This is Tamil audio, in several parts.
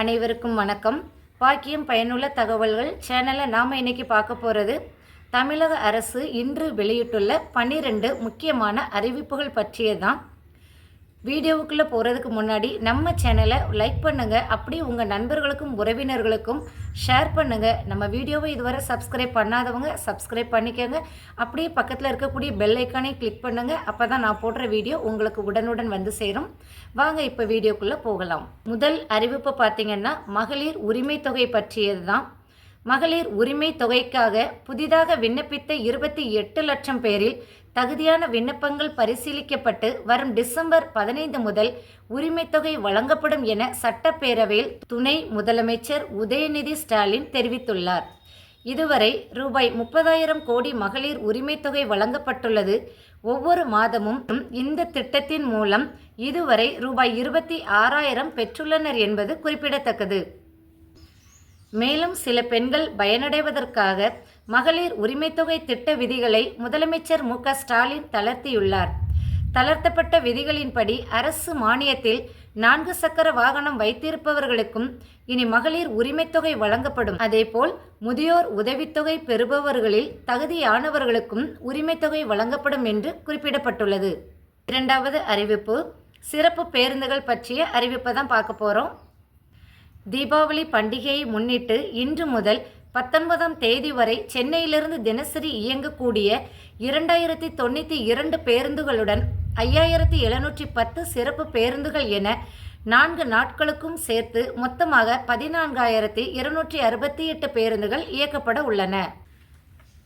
அனைவருக்கும் வணக்கம். பாக்கியம் பயனுள்ள தகவல்கள் சேனலை நாம் இன்னைக்கு பார்க்க போகிறது தமிழக அரசு இன்று வெளியிட்டுள்ள பன்னிரெண்டு முக்கியமான அறிவிப்புகள் பற்றியதான். வீடியோவுக்குள்ளே போகிறதுக்கு முன்னாடி நம்ம சேனலை லைக் பண்ணுங்கள் அப்படியே உங்கள் நண்பர்களுக்கும் உறவினர்களுக்கும் ஷேர் பண்ணுங்கள் நம்ம வீடியோவை இதுவரை சப்ஸ்கிரைப் பண்ணாதவங்க சப்ஸ்கிரைப் பண்ணிக்கோங்க. அப்படியே பக்கத்தில் இருக்கக்கூடிய பெல் ஐக்கானே கிளிக் பண்ணுங்கள் அப்போ தான் நான் போடுற வீடியோ உங்களுக்கு உடனுடன் வந்து சேரும். வாங்க இப்போ வீடியோக்குள்ளே போகலாம். முதல் அறிவிப்பு பார்த்திங்கன்னா மகளிர் உரிமை தொகை பற்றியது தான் மகளிர் உரிமை தொகைக்காக புதிதாக விண்ணப்பித்த இருபத்தி எட்டு லட்சம் பேரில் தகுதியான விண்ணப்பங்கள் பரிசீலிக்கப்பட்டு வரும் டிசம்பர் பதினைந்து முதல் உரிமைத்தொகை வழங்கப்படும் என சட்டப்பேரவையில் துணை முதலமைச்சர் உதயநிதி ஸ்டாலின் தெரிவித்துள்ளார். இதுவரை ரூபாய் முப்பதாயிரம் கோடி மகளிர் உரிமைத்தொகை வழங்கப்பட்டுள்ளது. ஒவ்வொரு மாதமும் இந்த திட்டத்தின் மூலம் இதுவரை ரூபாய் இருபத்தி ஆறாயிரம் பெற்றுள்ளனர் என்பது குறிப்பிடத்தக்கது. மேலும் சில பெண்கள் பயனடைவதற்காக மகளிர் உரிமைத்தொகை திட்ட விதிகளை முதலமைச்சர் மு க ஸ்டாலின் தளர்த்தியுள்ளார். தளர்த்தப்பட்ட விதிகளின்படி அரசு மானியத்தில் நான்கு சக்கர வாகனம் வைத்திருப்பவர்களுக்கும் இனி மகளிர் உரிமைத்தொகை வழங்கப்படும். அதேபோல் முதியோர் உதவித்தொகை பெறுபவர்களில் தகுதியானவர்களுக்கும் உரிமைத்தொகை வழங்கப்படும் என்று குறிப்பிடப்பட்டுள்ளது. இரண்டாவது அறிவிப்பு. சிறப்பு பேருந்துகள் பற்றிய அறிவிப்பை தான் பார்க்க போகிறோம் தீபாவளி பண்டிகையை முன்னிட்டு இன்று முதல் பத்தொன்பதாம் தேதி வரை சென்னையிலிருந்து தினசரி இயங்கக்கூடிய இரண்டாயிரத்தி தொண்ணூற்றி இரண்டு பேருந்துகளுடன் ஐயாயிரத்தி எழுநூற்றி பத்து சிறப்பு பேருந்துகள் என நான்கு நாட்களுக்கும் சேர்த்து மொத்தமாக பதினான்காயிரத்தி இருநூற்றி அறுபத்தி எட்டு பேருந்துகள் இயக்கப்பட உள்ளன.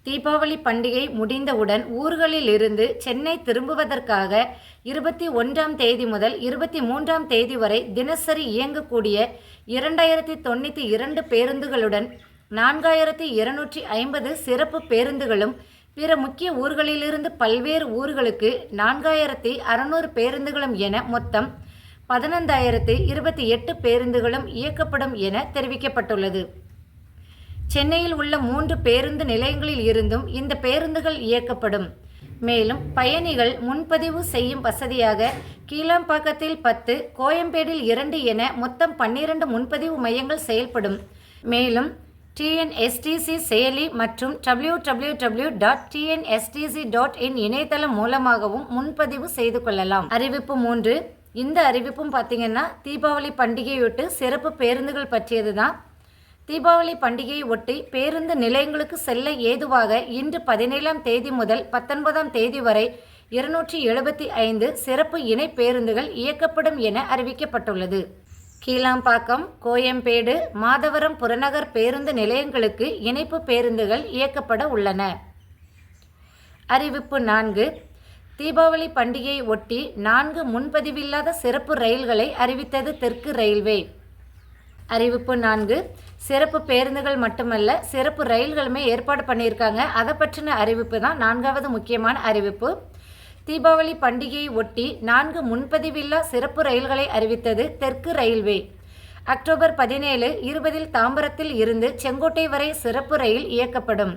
தீபாவளி பண்டிகை முடிந்தவுடன் ஊர்களில் இருந்து சென்னை திரும்புவதற்காக இருபத்தி ஒன்றாம் தேதி முதல் இருபத்தி மூன்றாம் தேதி வரை தினசரி இயங்கக்கூடிய இரண்டாயிரத்தி தொண்ணூற்றி இரண்டு பேருந்துகளுடன் நான்காயிரத்தி இருநூற்றி ஐம்பது சிறப்பு பேருந்துகளும் பிற முக்கிய ஊர்களிலிருந்து பல்வேறு ஊர்களுக்கு நான்காயிரத்தி அறநூறு பேருந்துகளும் என மொத்தம் பதினைந்தாயிரத்தி இருபத்தி எட்டு பேருந்துகளும் இயக்கப்படும் என தெரிவிக்கப்பட்டுள்ளது. சென்னையில் உள்ள மூன்று பேருந்து நிலையங்களில் இருந்தும் இந்த பேருந்துகள் இயக்கப்படும். மேலும் பயணிகள் முன்பதிவு செய்யும் வசதியாக கீழாம்பாக்கத்தில் பத்து கோயம்பேடில் இரண்டு என மொத்தம் பன்னிரண்டு முன்பதிவு மையங்கள் செயல்படும். மேலும் டிஎன்எஸ்டிசி செயலி மற்றும் W W W dot TNSTC dot in இணையதளம் மூலமாகவும் முன்பதிவு செய்து கொள்ளலாம். அறிவிப்பு மூன்று. இந்த அறிவிப்பும் பார்த்தீங்கன்னா தீபாவளி பண்டிகையொட்டு சிறப்பு பேருந்துகள் பற்றியது தான் தீபாவளி பண்டிகையை ஒட்டி பேருந்து நிலையங்களுக்கு செல்ல ஏதுவாக இன்று பதினேழாம் தேதி முதல் பத்தொன்பதாம் தேதி வரை இருநூற்றி எழுபத்தி ஐந்து சிறப்பு இணை பேருந்துகள் இயக்கப்படும் என அறிவிக்கப்பட்டுள்ளது. கீழாம்பாக்கம் கோயம்பேடு மாதவரம் புறநகர் பேருந்து நிலையங்களுக்கு இணைப்பு பேருந்துகள் இயக்கப்பட உள்ளன. அறிவிப்பு நான்கு. தீபாவளி பண்டிகையை ஒட்டி நான்கு முன்பதிவில்லாத சிறப்பு ரயில்களை அறிவித்தது தெற்கு ரயில்வே. அறிவிப்பு நான்கு. சிறப்பு பேருந்துகள் மட்டுமல்ல சிறப்பு ரயில்களுமே ஏற்பாடு பண்ணியிருக்காங்க. அதை பற்றின அறிவிப்பு தான் நான்காவது முக்கியமான அறிவிப்பு. தீபாவளி பண்டிகையை ஒட்டி நான்கு முன்பதிவில்லா சிறப்பு ரயில்களை அறிவித்தது தெற்கு ரயில்வே. அக்டோபர் பதினேழு இருபதில் தாம்பரத்தில் இருந்து செங்கோட்டை வரை சிறப்பு ரயில் இயக்கப்படும்.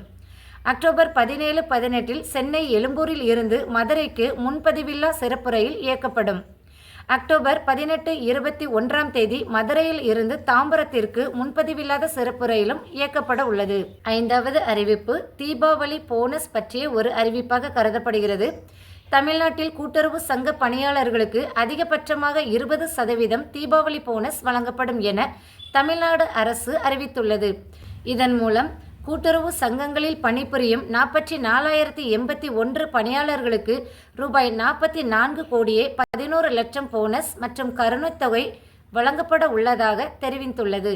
அக்டோபர் பதினேழு பதினெட்டில் சென்னை எழும்பூரில் இருந்து மதுரைக்கு முன்பதிவில்லா சிறப்பு ரயில் இயக்கப்படும். அக்டோபர் பதினெட்டு இருபத்தி ஒன்றாம் தேதி மதுரையில் இருந்து தாம்பரத்திற்கு முன்பதிவில்லாத சிறப்பு ரயிலும் இயக்கப்பட உள்ளது. ஐந்தாவது அறிவிப்பு தீபாவளி போனஸ் பற்றிய ஒரு அறிவிப்பாக கருதப்படுகிறது. தமிழ்நாட்டில் கூட்டுறவு சங்க பணியாளர்களுக்கு அதிகபட்சமாக இருபது சதவீதம் தீபாவளி போனஸ் வழங்கப்படும் என தமிழ்நாடு அரசு அறிவித்துள்ளது. இதன் மூலம் கூட்டுறவு சங்கங்களில் பணிபுரியும் நாற்பத்தி நாலாயிரத்தி எண்பத்தி ஒன்று பணியாளர்களுக்கு ரூபாய் நாற்பத்தி நான்கு கோடியே பதினோரு லட்சம் போனஸ் மற்றும் கருணைத் தொகை வழங்கப்பட உள்ளதாக தெரிவித்துள்ளது.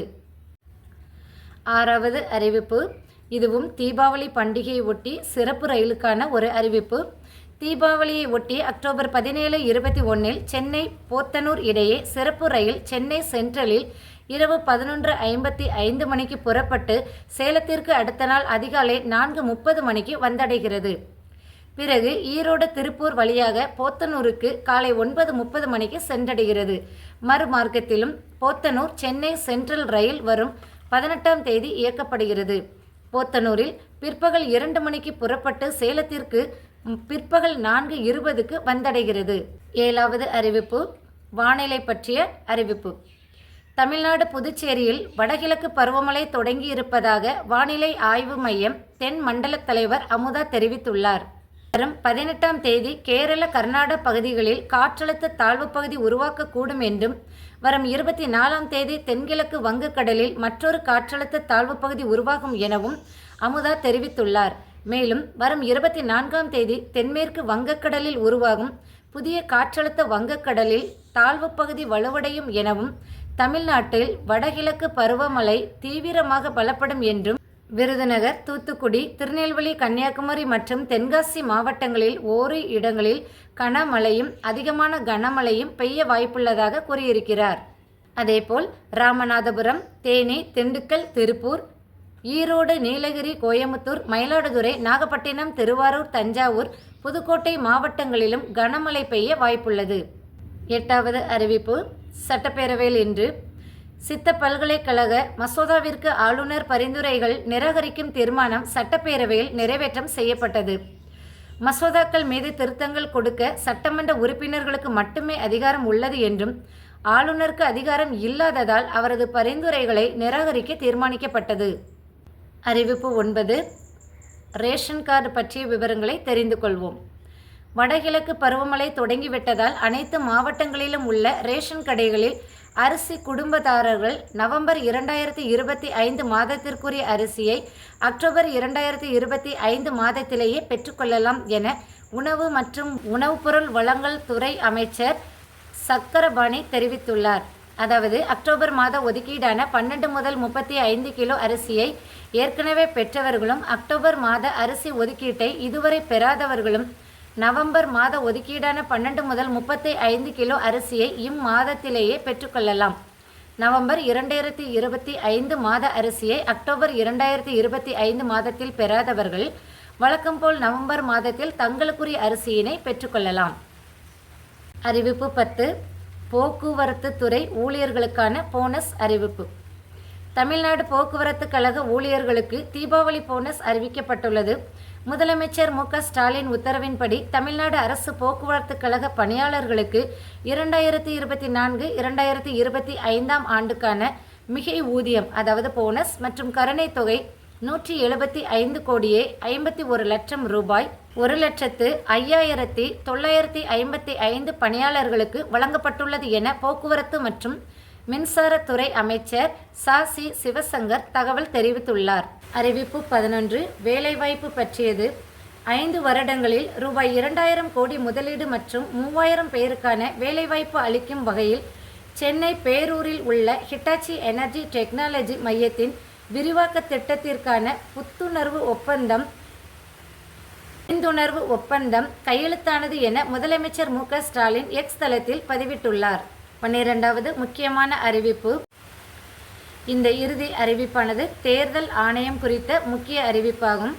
ஆறாவது அறிவிப்பு. இதுவும் தீபாவளி பண்டிகையை ஒட்டி சிறப்பு ரயிலுக்கான ஒரு அறிவிப்பு. தீபாவளியை ஒட்டி அக்டோபர் பதினேழு இருபத்தி ஒன்றில் சென்னை போத்தனூர் இடையே சிறப்பு ரயில் சென்னை சென்ட்ரலில் இரவு பதினொன்று ஐம்பத்தி ஐந்து மணிக்கு புறப்பட்டு சேலத்திற்கு அடுத்த நாள் அதிகாலை நான்கு முப்பது மணிக்கு வந்தடைகிறது. பிறகு ஈரோடு திருப்பூர் வழியாக போத்தனூருக்கு காலை ஒன்பது முப்பது மணிக்கு சென்றடைகிறது. மறுமார்க்கத்திலும் போத்தனூர் சென்னை சென்ட்ரல் ரயில் வரும் பதினெட்டாம் தேதி இயக்கப்படுகிறது. போத்தனூரில் பிற்பகல் இரண்டு மணிக்கு புறப்பட்டு சேலத்திற்கு பிற்பகல் நான்கு இருபதுக்கு வந்தடைகிறது. ஏழாவது அறிவிப்பு வானிலை பற்றிய அறிவிப்பு. தமிழ்நாடு புதுச்சேரியில் வடகிழக்கு பருவமழை தொடங்கியிருப்பதாக வானிலை ஆய்வு மையம் தென் மண்டல தலைவர் அமுதா தெரிவித்துள்ளார். வரும் பதினெட்டாம் தேதி கேரள கர்நாடக பகுதிகளில் காற்றழுத்த தாழ்வு பகுதி உருவாக்கக்கூடும் என்றும் வரும் இருபத்தி நாலாம் தேதி தென்கிழக்கு வங்கக்கடலில் மற்றொரு காற்றழுத்த தாழ்வு பகுதி உருவாகும் எனவும் அமுதா தெரிவித்துள்ளார். மேலும் வரும் இருபத்தி நான்காம் தேதி தென்மேற்கு வங்கக்கடலில் உருவாகும் புதிய காற்றழுத்த வங்கக்கடலில் தாழ்வு பகுதி வலுவடையும் எனவும் தமிழ்நாட்டில் வடகிழக்கு பருவமழை தீவிரமாக பலப்படும் என்றும் விருதுநகர் தூத்துக்குடி திருநெல்வேலி கன்னியாகுமரி மற்றும் தென்காசி மாவட்டங்களில் ஓரு இடங்களில் கனமழையும் அதிகமான கனமழையும் பெய்ய வாய்ப்புள்ளதாக கூறியிருக்கிறார். அதேபோல் ராமநாதபுரம் தேனி திண்டுக்கல் திருப்பூர் ஈரோடு நீலகிரி கோயமுத்தூர் மயிலாடுதுறை நாகப்பட்டினம் திருவாரூர் தஞ்சாவூர் புதுக்கோட்டை மாவட்டங்களிலும் கனமழை பெய்ய வாய்ப்புள்ளது. எட்டாவது அறிவிப்பு சட்டப்பேரவையில் இன்று சித்த பல்கலைக்கழக மசோதாவிற்கு ஆளுநர் பரிந்துரைகள் நிராகரிக்கும் தீர்மானம் சட்டப்பேரவையில் நிறைவேற்றம் செய்யப்பட்டது. மசோதாக்கள் மீது திருத்தங்கள் கொடுக்க சட்டமன்ற உறுப்பினர்களுக்கு மட்டுமே அதிகாரம் உள்ளது என்றும் ஆளுநருக்கு அதிகாரம் இல்லாததால் அவரது பரிந்துரைகளை நிராகரிக்க தீர்மானிக்கப்பட்டது. அறிவிப்பு ஒன்பது. ரேஷன் கார்டு பற்றிய விவரங்களை தெரிந்து கொள்வோம். வடகிழக்கு பருவமழை தொடங்கிவிட்டதால் அனைத்து மாவட்டங்களிலும் உள்ள ரேஷன் கடைகளில் அரிசி குடும்பதாரர்கள் நவம்பர் இரண்டாயிரத்தி இருபத்தி ஐந்து மாதத்திற்குரிய அரிசியை அக்டோபர் இரண்டாயிரத்தி இருபத்தி ஐந்து மாதத்திலேயே பெற்றுக்கொள்ளலாம் என உணவு மற்றும் உணவுப் பொருள் வழங்கல் துறை அமைச்சர் சக்கரபாணி தெரிவித்துள்ளார். அதாவது அக்டோபர் மாத ஒதுக்கீடான பன்னெண்டு முதல் முப்பத்தி ஐந்து கிலோ அரிசியை ஏற்கனவே பெற்றவர்களும் அக்டோபர் மாத அரிசி ஒதுக்கீட்டை இதுவரை பெறாதவர்களும் நவம்பர் மாத ஒதுக்கீடான பன்னெண்டு முதல் முப்பத்தி ஐந்து கிலோ அரிசியை இம்மாதத்திலேயே பெற்றுக்கொள்ளலாம். நவம்பர் இரண்டாயிரத்தி இருபத்தி ஐந்து மாத அரிசியை அக்டோபர் இரண்டாயிரத்தி இருபத்தி ஐந்து மாதத்தில் பெறாதவர்கள் வழக்கம்போல் நவம்பர் மாதத்தில் தங்களுக்குரிய அரிசியினை பெற்றுக்கொள்ளலாம். அறிவிப்பு பத்து. போக்குவரத்து துறை ஊழியர்களுக்கான போனஸ் அறிவிப்பு. தமிழ்நாடு போக்குவரத்து கழக ஊழியர்களுக்கு தீபாவளி போனஸ் அறிவிக்கப்பட்டுள்ளது. முதலமைச்சர் மு ஸ்டாலின் உத்தரவின்படி தமிழ்நாடு அரசு போக்குவரத்து கழக பணியாளர்களுக்கு இரண்டாயிரத்தி இருபத்தி நான்கு இரண்டாயிரத்தி இருபத்தி ஐந்தாம் ஆண்டுக்கான மிகை ஊதியம் அதாவது போனஸ் மற்றும் கருணைத் தொகை நூற்றி எழுபத்தி ஐந்து கோடியே ஐம்பத்தி ஒரு லட்சம் ரூபாய் ஒரு லட்சத்து ஐயாயிரத்தி தொள்ளாயிரத்தி ஐம்பத்தி ஐந்து பணியாளர்களுக்கு வழங்கப்பட்டுள்ளது என போக்குவரத்து மற்றும் மின்சாரத்துறை அமைச்சர் சா. சி. சிவசங்கர் தகவல் தெரிவித்துள்ளார். அறிவிப்பு பதினொன்று வேலைவாய்ப்பு பற்றியது. ஐந்து வருடங்களில் ரூபாய் இரண்டாயிரம் கோடி முதலீடு மற்றும் மூவாயிரம் பேருக்கான வேலைவாய்ப்பு அளிக்கும் வகையில் சென்னை பேரூரில் உள்ள ஹிட்டாச்சி எனர்ஜி டெக்னாலஜி மையத்தின் விரிவாக்க திட்டத்திற்கான புத்துணர்வு ஒப்பந்தம் புரிந்துணர்வு ஒப்பந்தம் கையெழுத்தானது என முதலமைச்சர் மு ஸ்டாலின் எக்ஸ் தளத்தில் பதிவிட்டுள்ளார். பன்னிரெண்டாவது முக்கியமான அறிவிப்பு. இந்த இறுதி அறிவிப்பானது தேர்தல் ஆணையம் குறித்த முக்கிய அறிவிப்பாகும்.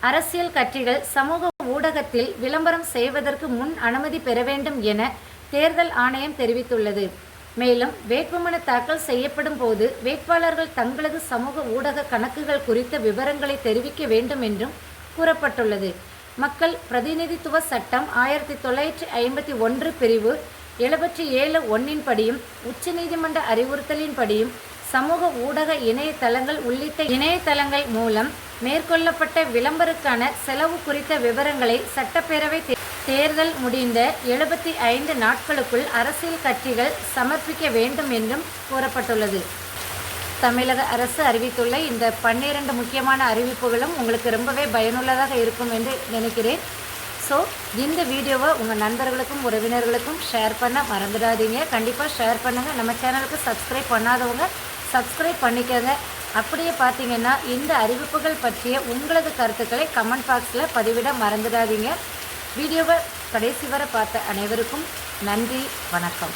அரசியல் கட்சிகள் சமூக ஊடகத்தில் விளம்பரம் செய்வதற்கு முன் அனுமதி பெற வேண்டும் என தேர்தல் ஆணையம் தெரிவித்துள்ளது. மேலும் வேட்புமனு தாக்கல் செய்யப்படும் போது வேட்பாளர்கள் தங்களது சமூக ஊடக கணக்குகள் குறித்த விவரங்களை தெரிவிக்க வேண்டும் என்றும் கூறப்பட்டுள்ளது. மக்கள் பிரதிநிதித்துவ சட்டம் ஆயிரத்தி தொள்ளாயிரத்தி ஐம்பத்தி ஒன்று பிரிவு எழுபத்தி ஏழு ஒன்னின்படியும் உச்சநீதிமன்ற அறிவுறுத்தலின்படியும் சமூக ஊடக இணையதளங்கள் உள்ளிட்ட இணையதளங்கள் மூலம் மேற்கொள்ளப்பட்ட விளம்பருக்கான செலவு குறித்த விவரங்களை சட்டப்பேரவை தேர்தல் முடிந்த எழுபத்தி ஐந்து நாட்களுக்குள் அரசியல் கட்சிகள் சமர்ப்பிக்க வேண்டும் என்றும் கூறப்பட்டுள்ளது தமிழக அரசு அறிவித்துள்ள இந்த பன்னிரண்டு முக்கியமான அறிவிப்புகளும் உங்களுக்கு ரொம்பவே பயனுள்ளதாக இருக்கும் என்று நினைக்கிறேன். ஸோ இந்த வீடியோவை உங்கள் நண்பர்களுக்கும் உறவினர்களுக்கும் ஷேர் பண்ண மறந்துடாதீங்க. கண்டிப்பாக ஷேர் பண்ணுங்கள் நம்ம சேனலுக்கு சப்ஸ்கிரைப் பண்ணாதவங்க சப்ஸ்கிரைப் பண்ணிக்கோங்க. அப்படியே பார்த்தீங்கன்னா இந்த அறிவிப்புகள் பற்றிய உங்களது கருத்துக்களை கமெண்ட் பாக்ஸில் பதிவிட மறந்துடாதீங்க. வீடியோவை கடைசி வரை பார்த்த அனைவருக்கும் நன்றி வணக்கம்.